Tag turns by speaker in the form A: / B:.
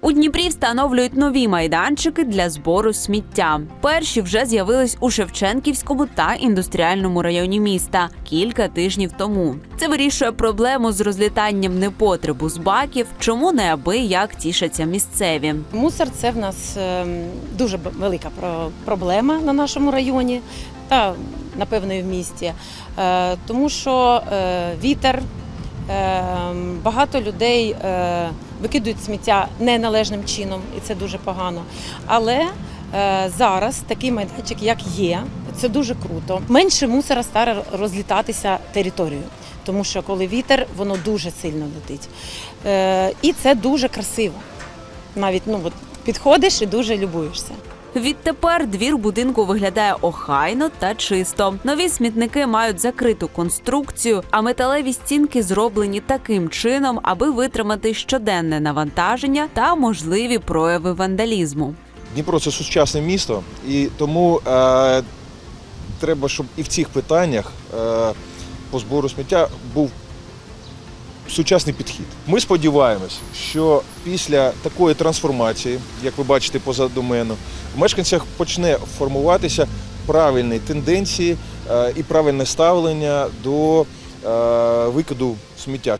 A: У Дніпрі встановлюють нові майданчики для збору сміття. Перші вже з'явились у Шевченківському та індустріальному районі міста кілька тижнів тому. Це вирішує проблему з розлітанням непотребу з баків, чому неабияк тішаться місцеві.
B: Мусор це в нас ем, дуже велика про- проблема на нашому районі та напевно і в місті, Е, тому що е, вітер, багато людей е, викидують сміття неналежним чином, і це дуже погано. Але е, зараз такий майданчик, як є, це дуже круто. Менше мусора стане розлітатися територією. Тому що коли вітер, воно дуже сильно летить. Е, і це дуже красиво навіть ну от підходиш і дуже любуєшся.
A: Відтепер двір будинку виглядає охайно та чисто. Нові смітники мають закриту конструкцію, а металеві стінки зроблені таким чином, аби витримати щоденне навантаження та можливі прояви вандалізму.
C: Дніпро це сучасне місто, і тому е, треба, щоб і в цих питаннях е, по збору сміття був сучасний підхід. Ми сподіваємось, що після такої трансформації, як ви бачите позаду мене, в мешканцях почне формуватися правильні тенденції е, і правильне ставлення до е, викиду сміття.